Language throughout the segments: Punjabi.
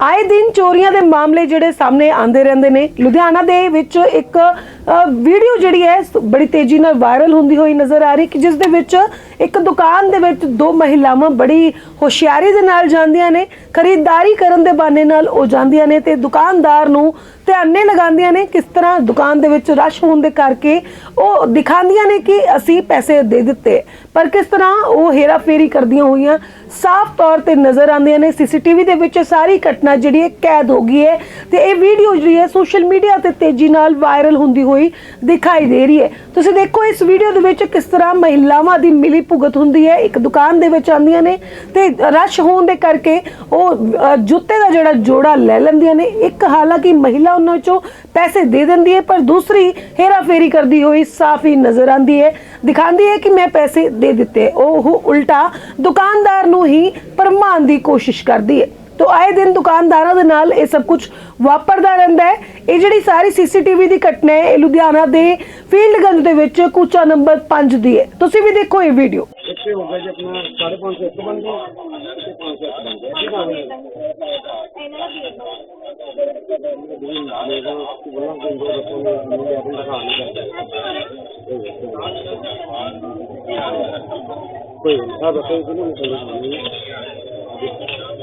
ਆਏ ਦਿਨ ਚੋਰੀਆਂ ਦੇ ਮਾਮਲੇ ਜਿਹੜੇ ਸਾਹਮਣੇ ਆਉਂਦੇ ਰਹਿੰਦੇ ਨੇ। ਲੁਧਿਆਣਾ ਦੇ ਵਿੱਚ ਇੱਕ ਵੀਡੀਓ ਜਿਹੜੀ ਹੈ ਬੜੀ ਤੇਜ਼ੀ ਨਾਲ ਵਾਇਰਲ ਹੁੰਦੀ ਹੋਈ ਨਜ਼ਰ ਆ ਰਹੀ ਕਿ ਜਿਸ ਦੇ ਵਿੱਚ ਇੱਕ ਦੁਕਾਨ ਦੇ ਵਿੱਚ ਦੋ ਮਹਿਲਾਵਾਂ ਬੜੀ ਹੁਸ਼ਿਆਰੀ ਦੇ ਨਾਲ ਜਾਂਦੀਆਂ ਨੇ, ਖਰੀਦਦਾਰੀ ਕਰਨ ਦੇ ਬਹਾਨੇ ਨਾਲ ਉਹ ਜਾਂਦੀਆਂ ਨੇ ਤੇ ਦੁਕਾਨਦਾਰ ਨੂੰ ਧਿਆਨੇ ਲਗਾਉਂਦੀਆਂ ਨੇ ਕਿਸ ਤਰ੍ਹਾਂ ਦੁਕਾਨ ਦੇ ਵਿੱਚ ਰਸ਼ ਹੋਣ ਦੇ ਕਰਕੇ ਉਹ ਦਿਖਾਉਂਦੀਆਂ ਨੇ ਕਿ ਅਸੀਂ ਪੈਸੇ ਦੇ ਦਿੱਤੇ। ਪਰ ਕਿਸ ਤਰ੍ਹਾਂ ਉਹ ਹੇਰਾਫੇਰੀ ਕਰਦੀਆਂ ਹੋਈਆਂ, ਸਾਫ਼ ਤੌਰ ਤੇ ਨਜ਼ਰ ਆਉਂਦੀਆਂ ਨੇ। ਸੀਸੀਟੀਵੀ ਦੇ ਵਿੱਚ ਸਾਰੀ ਘਟਨਾ ਜਿਹੜੀ ਹੈ ਕੈਦ ਹੋ ਗਈ ਹੈ ਤੇ ਇਹ ਵੀਡੀਓ ਜਿਹੜੀ ਹੈ ਸੋਸ਼ਲ ਮੀਡੀਆ ਤੇ ਤੇਜ਼ੀ ਨਾਲ ਵਾਇਰਲ ਹੁੰਦੀ ਹੋਈ ਦਿਖਾਈ ਦੇ ਰਹੀ ਹੈ। ਤੁਸੀਂ ਦੇਖੋ, ਇਸ ਵੀਡੀਓ ਦੇ ਵਿੱਚ ਕਿਸ ਤਰ੍ਹਾਂ ਮਹਿਲਾਵਾਂ ਦੀ ਮਿਲੀ ਭੁਗਤ ਹੁੰਦੀ ਹੈ। ਇੱਕ ਦੁਕਾਨ ਦੇ ਵਿੱਚ ਆਉਂਦੀਆਂ ਨੇ ਤੇ ਰਸ਼ ਹੋਣ ਦੇ ਕਰਕੇ ਉਹ ਜੁੱਤੇ ਦਾ ਜਿਹੜਾ ਜੋੜਾ ਲੈ ਲੈਂਦੀਆਂ ਨੇ। ਇੱਕ ਹਾਲਾਂਕਿ ਮਹਿਲਾ ਉਹਨਾਂ ਵਿੱਚੋਂ ਪੈਸੇ ਦੇ ਦਿੰਦੀ ਹੈ, ਪਰ ਦੂਸਰੀ ਹੇਰਾ ਫੇਰੀ ਕਰਦੀ ਹੋਈ ਸਾਫ਼ ਹੀ ਨਜ਼ਰ ਆਉਂਦੀ ਹੈ। ਦਿਖਾਉਂਦੀ ਹੈ ਕਿ ਮੈਂ ਪੈਸੇ ਦੇ ਦਿੱਤੇ। ਉਹ ਉਲਟਾ ਦੁਕਾਨਦਾਰ ਨੂੰ ਹੀ ਭਰਮਾਉਣ ਦੀ ਕੋਸ਼ਿਸ਼ ਕਰਦੀ ਹੈ। ਤੋ ਆਏ ਦਿਨ ਦੁਕਾਨਦਾਰਾਂ ਦੇ ਨਾਲ ਇਹ ਸਭ ਕੁਝ ਵਾਪਰਦਾ ਰਹਿੰਦਾ ਹੈ ਇਹ ਜਿਹੜੀ ਸਾਰੀ ਸੀਸੀਟੀਵੀ ਦੀ ਘਟਨਾ ਹੈ ਇਹ ਲੁਧਿਆਣਾ ਦੇ ਫੀਲਡਗੰਜ ਦੇ ਵਿੱਚ ਕੂਚਾ ਨੰਬਰ 5 ਦੀ ਹੈ ਤੁਸੀਂ ਵੀ ਦੇਖੋ ਇਹ ਵੀਡੀਓ ਇੱਥੇ ਹੋ ਗਿਆ ਜੀ ਆਪਣਾ ਸਾਢੇ ਪੰਜ ਸੌ ਇੱਕ ਬੰਦੇ ਤੇ ਪੰਜ ਸੌ ਇੱਕ ਬੰਦੇ ਠੀਕ ਆ ਗਏ ਕੋਈ ਆ ਦੱਸੋ ਕਿ ਨਹੀਂ ਕੋਈ ਕਦੋਂ ਦੁਕਾਨ ਕੋਈ ਗੱਲ ਨਹੀਂ ਦੁਕਾਨ ਮੈਨੂੰ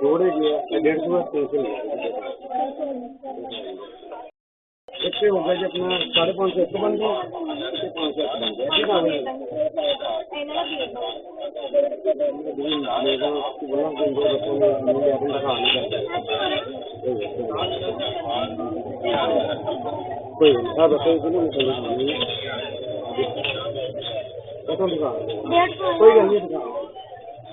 छोड़े दिया डेढ़ सौ पेंसिल इससे हो गया जी अपना साढ़े पाँच सौ एक बंद पाँच सौ एक बंद ऐसे कहाँ बोला कि दो बच्चों ने मुझे अपने कहा कोई हाँ बताइए कि नहीं मुझे कोई गल नहीं।